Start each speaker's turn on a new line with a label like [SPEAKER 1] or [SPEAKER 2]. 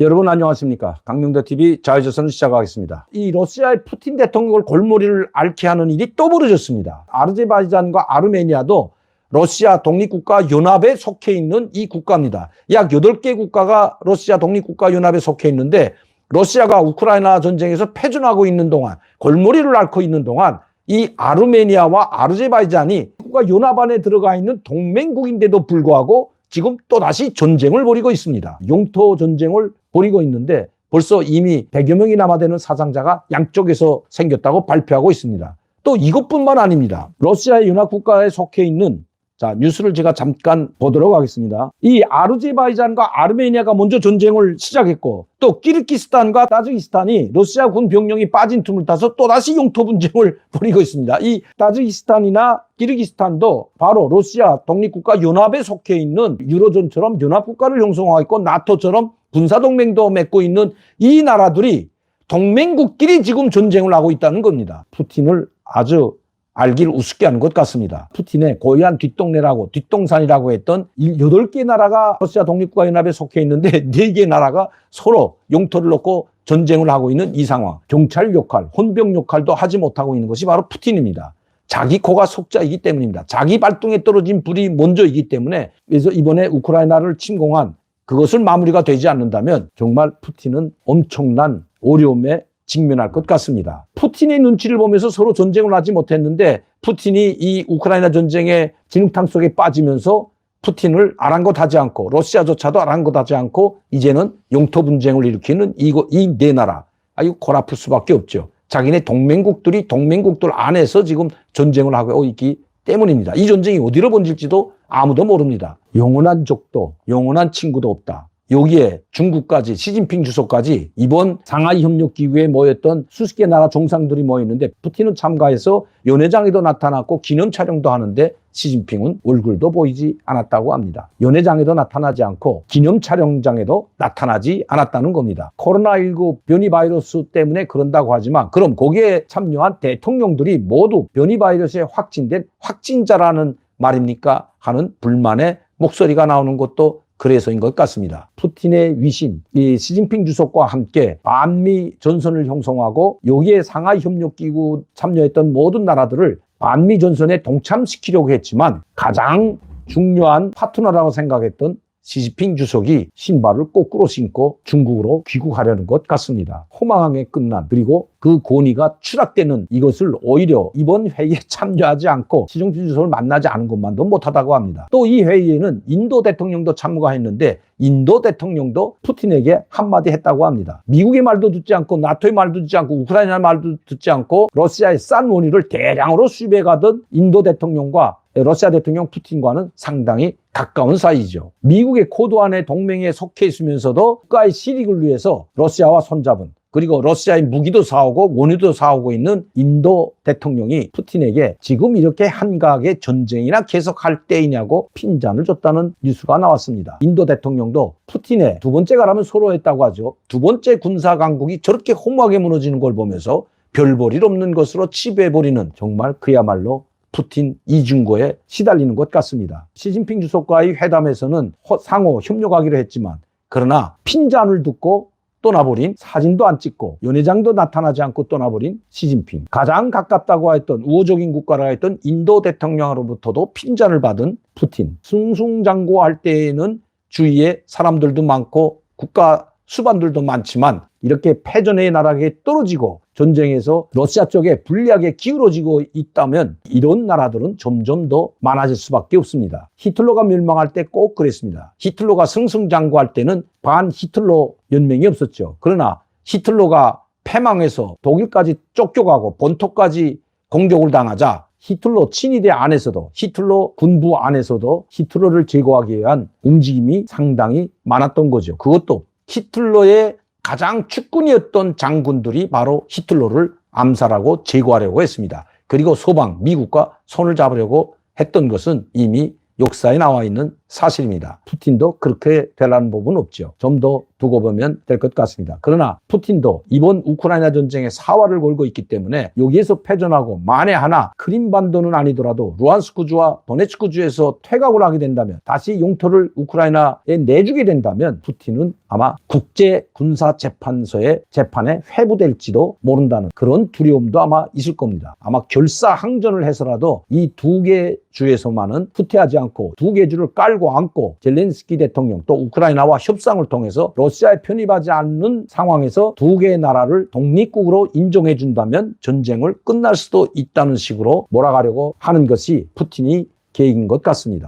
[SPEAKER 1] 여러분 안녕하십니까. 강명대 TV 자유조선을 시작하겠습니다. 이 러시아의 푸틴 대통령을 골머리를 앓게 하는 일이 또 벌어졌습니다. 아르제바이잔과 아르메니아도 러시아 독립국가 연합에 속해 있는 이 국가입니다. 약 8개 국가가 러시아 독립국가 연합에 속해 있는데 러시아가 우크라이나 전쟁에서 패전하고 있는 동안 골머리를 앓고 있는 동안 이 아르메니아와 아르제바이잔이 국가 연합 안에 들어가 있는 동맹국인데도 불구하고 지금 또다시 전쟁을 벌이고 있습니다. 용토 전쟁을 벌이고 있는데 벌써 이미 100여 명이나 되는 사상자가 양쪽에서 생겼다고 발표하고 있습니다. 또 이것뿐만 아닙니다. 러시아의 연합국가에 속해 있는 자, 뉴스를 제가 잠깐 보도록 하겠습니다. 이 아르제바이잔과 아르메니아가 먼저 전쟁을 시작했고 또 키르기스탄과 타즈키스탄이 러시아 군 병력이 빠진 틈을 타서 또다시 영토 분쟁을 벌이고 있습니다. 이 타즈키스탄이나 키르기스탄도 바로 러시아 독립국가 연합에 속해 있는 유로존처럼 연합국가를 형성하고 있고 나토처럼 군사동맹도 맺고 있는 이 나라들이 동맹국끼리 지금 전쟁을 하고 있다는 겁니다. 푸틴을 아주 알기를 우습게 하는 것 같습니다. 푸틴의 고유한 뒷동네라고 뒷동산이라고 했던 8개 나라가 러시아 독립국가 연합에 속해 있는데 4개 나라가 서로 용토를 놓고 전쟁을 하고 있는 이 상황. 경찰 역할, 혼병 역할도 하지 못하고 있는 것이 바로 푸틴입니다. 자기 코가 속자이기 때문입니다. 자기 발등에 떨어진 불이 먼저이기 때문에 그래서 이번에 우크라이나를 침공한 그것을 마무리가 되지 않는다면 정말 푸틴은 엄청난 어려움에 직면할 것 같습니다. 푸틴의 눈치를 보면서 서로 전쟁을 하지 못했는데 푸틴이 이 우크라이나 전쟁의 진흙탕 속에 빠지면서 푸틴을 아랑곳하지 않고 러시아조차도 아랑곳하지 않고 이제는 영토 분쟁을 일으키는 이거 이네 나라 아유 골 아플 수밖에 없죠. 자기네 동맹국들이 동맹국들 안에서 지금 전쟁을 하고 있기 때문입니다. 이 전쟁이 어디로 번질지도 아무도 모릅니다. 영원한 적도 영원한 친구도 없다. 여기에 중국까지 시진핑 주석까지 이번 상하이 협력 기구에 모였던 수십 개 나라 정상들이 모였는데 푸틴은 참가해서 연회장에도 나타났고 기념 촬영도 하는데 시진핑은 얼굴도 보이지 않았다고 합니다. 연회장에도 나타나지 않고 기념 촬영장에도 나타나지 않았다는 겁니다. 코로나19 변이 바이러스 때문에 그런다고 하지만 그럼 거기에 참여한 대통령들이 모두 변이 바이러스에 확진된 확진자라는 말입니까? 하는 불만의 목소리가 나오는 것도 그래서인 것 같습니다. 푸틴의 위신, 이 시진핑 주석과 함께 반미 전선을 형성하고 여기에 상하이 협력기구 참여했던 모든 나라들을 반미 전선에 동참시키려고 했지만 가장 중요한 파트너라고 생각했던 시진핑 주석이 신발을 거꾸로 신고 중국으로 귀국하려는 것 같습니다. 호망하게 끝난 그리고 그 권위가 추락되는 이것을 오히려 이번 회의에 참여하지 않고 시진핑 주석을 만나지 않은 것만도 못하다고 합니다. 또 이 회의에는 인도 대통령도 참가가 했는데 인도 대통령도 푸틴에게 한마디 했다고 합니다. 미국의 말도 듣지 않고 나토의 말도 듣지 않고 우크라이나 말도 듣지 않고 러시아의 싼 원유를 대량으로 수입해 가던 인도 대통령과 러시아 대통령 푸틴과는 상당히 가까운 사이죠. 미국의 코드 안에 동맹에 속해 있으면서도 국가의 실익을 위해서 러시아와 손잡은 그리고 러시아의 무기도 사오고 원유도 사오고 있는 인도 대통령이 푸틴에게 지금 이렇게 한가하게 전쟁이나 계속할 때이냐고 핀잔을 줬다는 뉴스가 나왔습니다. 인도 대통령도 푸틴의 두 번째 가라면 서로 했다고 하죠. 두 번째 군사 강국이 저렇게 허무하게 무너지는 걸 보면서 별볼일 없는 것으로 치부해버리는 정말 그야말로 푸틴 이중고에 시달리는 것 같습니다. 시진핑 주석과의 회담에서는 상호 협력하기로 했지만 그러나 핀잔을 듣고 떠나버린 사진도 안 찍고 연회장도 나타나지 않고 떠나버린 시진핑 가장 가깝다고 했던 우호적인 국가라 했던 인도 대통령으로부터도 핀잔을 받은 푸틴 승승장구할 때에는 주위에 사람들도 많고 국가 수반들도 많지만 이렇게 패전의 나라에 떨어지고 전쟁에서 러시아 쪽에 불리하게 기울어지고 있다면 이런 나라들은 점점 더 많아질 수밖에 없습니다. 히틀러가 멸망할 때 꼭 그랬습니다. 히틀러가 승승장구할 때는 반 히틀러 연맹이 없었죠. 그러나 히틀러가 패망해서 독일까지 쫓겨가고 본토까지 공격을 당하자 히틀러 친위대 안에서도 히틀러 군부 안에서도 히틀러를 제거하기 위한 움직임이 상당히 많았던 거죠. 그것도 히틀러의 가장 측근이었던 장군들이 바로 히틀러를 암살하고 제거하려고 했습니다. 그리고 소방, 미국과 손을 잡으려고 했던 것은 이미 역사에 나와 있는 사실입니다. 푸틴도 그렇게 되라는 법은 없죠. 좀 더 두고 보면 될 것 같습니다. 그러나 푸틴도 이번 우크라이나 전쟁에 사활을 걸고 있기 때문에 여기에서 패전하고 만에 하나 크림반도는 아니더라도 루안스크주와 도네츠크주에서 퇴각을 하게 된다면 다시 용토를 우크라이나에 내주게 된다면 푸틴은 아마 국제 군사 재판소의 재판에 회부될지도 모른다는 그런 두려움도 아마 있을 겁니다. 아마 결사 항전을 해서라도 이 두 개 주에서만은 후퇴하지 않고 두 개 주를 깔고 앉고 젤렌스키 대통령 또 우크라이나와 협상을 통해서 러시아에 편입하지 않는 상황에서 두 개의 나라를 독립국으로 인정해 준다면 전쟁을 끝날 수도 있다는 식으로 몰아가려고 하는 것이 푸틴이 계획인 것 같습니다.